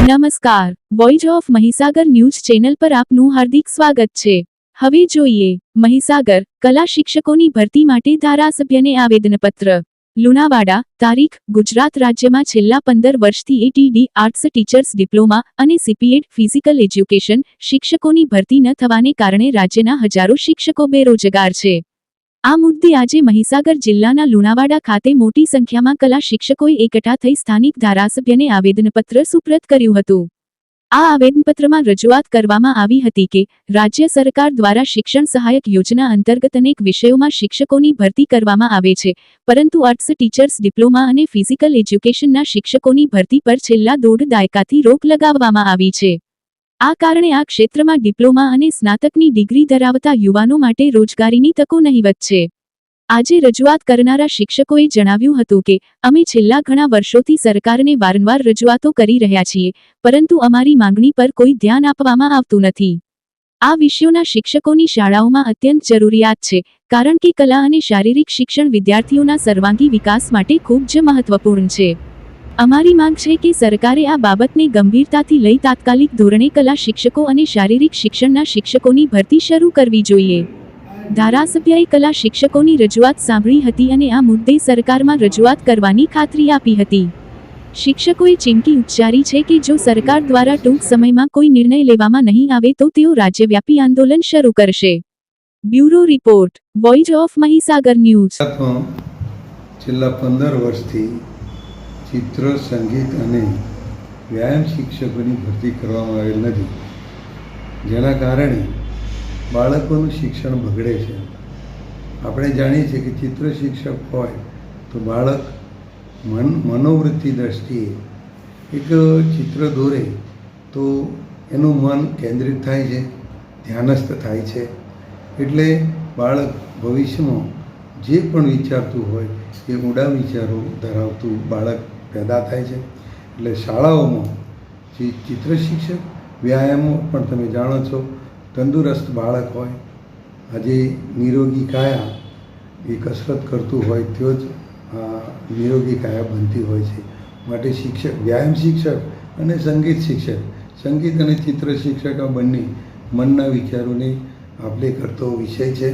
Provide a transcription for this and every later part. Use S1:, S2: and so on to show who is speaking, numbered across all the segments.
S1: નમસ્કાર. Voice of Mahisagar news channel પર આપનું હાર્દિક સ્વાગત છે. હવે જોઈએ, મહીસાગર, કલા શિક્ષકોની ભરતી માટે ધારાસભ્યને આવેદનપત્ર. લુણાવાડા, તારીખ, ગુજરાત રાજ્યમાં છેલ્લા પંદર વર્ષથી એટીડી આર્ટ્સ ટીચર્સ ડિપ્લોમા અને સીપીએડ ફિઝિકલ એજ્યુકેશન શિક્ષકોની ભરતી ન થવાને કારણે રાજ્યના હજારો શિક્ષકો બેરોજગાર છે. આ મુદ્દે આજે મહીસાગર જિલ્લાના લુણાવાડા ખાતે મોટી સંખ્યામાં કલા શિક્ષકોએ એકઠા થઈ સ્થાનિક ધારાસભ્યને આવેદનપત્ર સુપ્રત કર્યું હતું. આ આવેદનપત્રમાં રજૂઆત કરવામાં આવી હતી કે, રાજ્ય સરકાર દ્વારા શિક્ષણ સહાયક યોજના અંતર્ગત અનેક વિષયોમાં શિક્ષકોની ભરતી કરવામાં આવે છે, પરંતુ આર્ટ્સ ટીચર્સ ડિપ્લોમા અને ફિઝિકલ એજ્યુકેશનના શિક્ષકોની ભરતી પર છેલ્લા દોઢ દાયકાથી રોક લગાવવામાં આવી છે. આ કારણે આ ક્ષેત્રમાં ડિપ્લોમા અને સ્નાતકની ડિગ્રી ધરાવતા યુવાનો માટે રોજગારીની તકો નહીવત છે. આજે રજૂઆત કરનારા શિક્ષકોએ જણાવ્યું હતું કે, અમે છેલ્લા ઘણા વર્ષોથી સરકારને વારંવાર રજૂઆતો કરી રહ્યા છીએ, પરંતુ અમારી માંગણી પર કોઈ ધ્યાન આપવામાં આવતું નથી. આ વિષયોના શિક્ષકોની શાળાઓમાં અત્યંત જરૂરિયાત છે, કારણ કે કલા અને શારીરિક શિક્ષણ વિદ્યાર્થીઓના સર્વાંગી વિકાસ માટે ખૂબ જ મહત્વપૂર્ણ છે. અમારી માંગ છે કે સરકારે આ બાબતને ગંભીરતાથી લઈ તાત્કાલિક ધોરણે કલા શિક્ષકો અને શારીરિક શિક્ષણના શિક્ષકોની ભરતી શરૂ કરવી જોઈએ. ધારાસભ્યએ કલા શિક્ષકોની રજૂઆત સાંભળી હતી અને આ મુદ્દે સરકારમાં રજૂઆત કરવાની ખાતરી આપી હતી. શિક્ષકોએ ચીમકી ઉચ્ચારી છે કે જો સરકાર દ્વારા ટૂંક સમયમાં કોઈ નિર્ણય લેવામાં નહીં આવે તો તેઓ રાજ્યવ્યાપી આંદોલન શરૂ કરશે. Bureau report, voice of Mahisagar news.
S2: છેલ્લા પંદર વર્ષથી ચિત્ર, સંગીત અને વ્યાયામ શિક્ષકોની ભરતી કરવામાં આવેલ નથી. જેના કારણે બાળકોનું શિક્ષણ બગડે છે. આપણે જાણીએ છીએ કે ચિત્ર શિક્ષક હોય તો બાળક મન, મનોવૃત્તિ દ્રષ્ટિએ એક ચિત્ર દોરે તો એનું મન કેન્દ્રિત થાય છે, ધ્યાનસ્થ થાય છે. એટલે બાળક ભવિષ્યમાં જે પણ વિચારતું હોય, એ ઊંડા વિચારો ધરાવતું બાળક પેદા થાય છે. એટલે શાળાઓમાં જે ચિત્ર શિક્ષક, વ્યાયામો પણ તમે જાણો છો, તંદુરસ્ત બાળક હોય, આજે નિરોગી કાયા, એ કસરત કરતું હોય તો જ નિરોગી કાયા બનતી હોય છે. માટે શિક્ષક, વ્યાયામ શિક્ષક અને સંગીત શિક્ષક, સંગીત અને ચિત્ર શિક્ષક આ બંને મનના વિચારોને આપણે કરતો વિષય છે.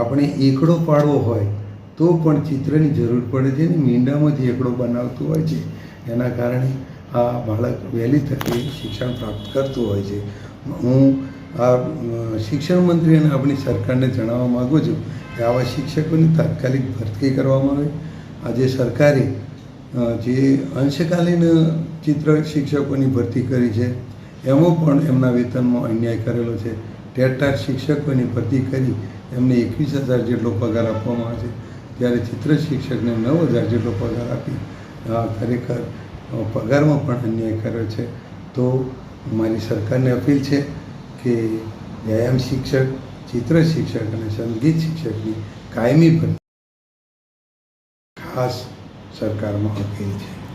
S2: આપણે એકડો પાડવો હોય તો પણ ચિત્રની જરૂર પડે છે ને મીંડામાંથી એકડો બનાવતું હોય છે. એના કારણે આ બાળક વહેલી તકે શિક્ષણ પ્રાપ્ત કરતું હોય છે. હું આ શિક્ષણ મંત્રી અને આપણી સરકારને જણાવવા માગું છું કે આવા શિક્ષકોની તાત્કાલિક ભરતી કરવામાં આવે. આજે સરકારે જે અંશકાલીન ચિત્ર શિક્ષકોની ભરતી કરી છે, એમાં પણ એમના વેતનમાં અન્યાય કરેલો છે. ટેટાર શિક્ષકોની ભરતી કરી એમને એકવીસ હજાર જેટલો પગાર આપવામાં આવે છે. જ્યારે ચિત્ર શિક્ષકને નવ હજાર જેટલો પગાર આપી ખરેખર પગારમાં પણ અન્યાય કર્યો છે. તો મારી સરકારને અપીલ છે કે વ્યાયામ શિક્ષક, ચિત્ર શિક્ષક અને સંગીત શિક્ષકની કાયમી ભરતી ખાસ સરકારમાં અપીલ છે.